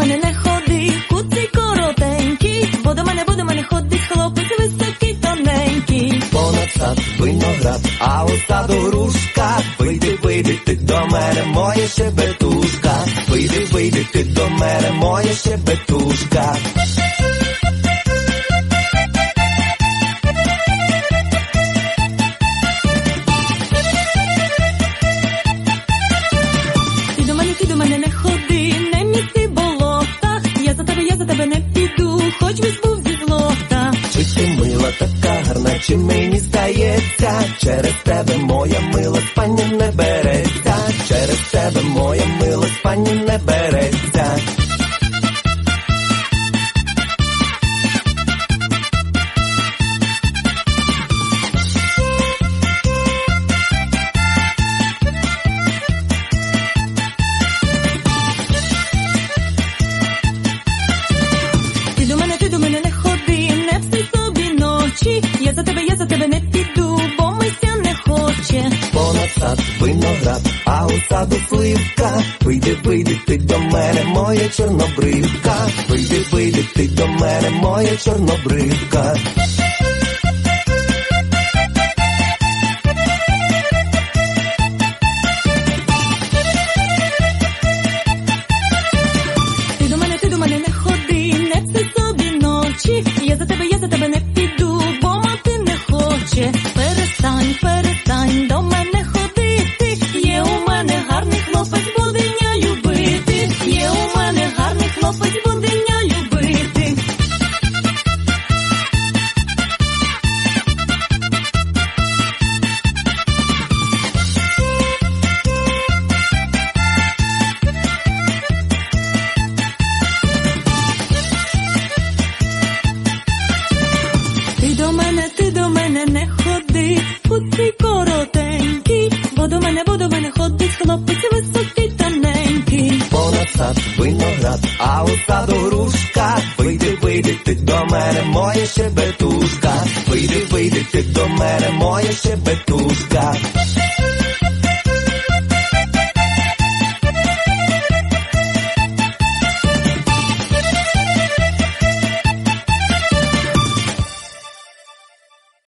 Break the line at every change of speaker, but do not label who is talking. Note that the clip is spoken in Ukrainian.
мене не ходи, куций коротенький, бо до мене, буде мене ходить, хлопець високий, тоненький. Понад сад, виноград, а у
саду грушка. Вийди, вийди, ти до мене, моє ще бетушка, Вийди, вийди, ти до мене, моє ще бетушка. Тебе, не піду, хоч би був зі злота.
Чи ти мила така гарна, чи мені здається, через тебе моя мила спання не береться, через тебе моя мила пані не береться. Виноград, а у саду сливка. Вийди, вийди ти до мене, моя чорнобривка. Вийди, вийди ти до мене, моя чорнобривка.
До мене, бо до мене ходить хлопець високий тоненький.
Понад сад, виноград, а у саду грушка. Вийди, вийди ти до мене, моя щебетушка. Вийди, вийди ти до мене, моя щебетушка.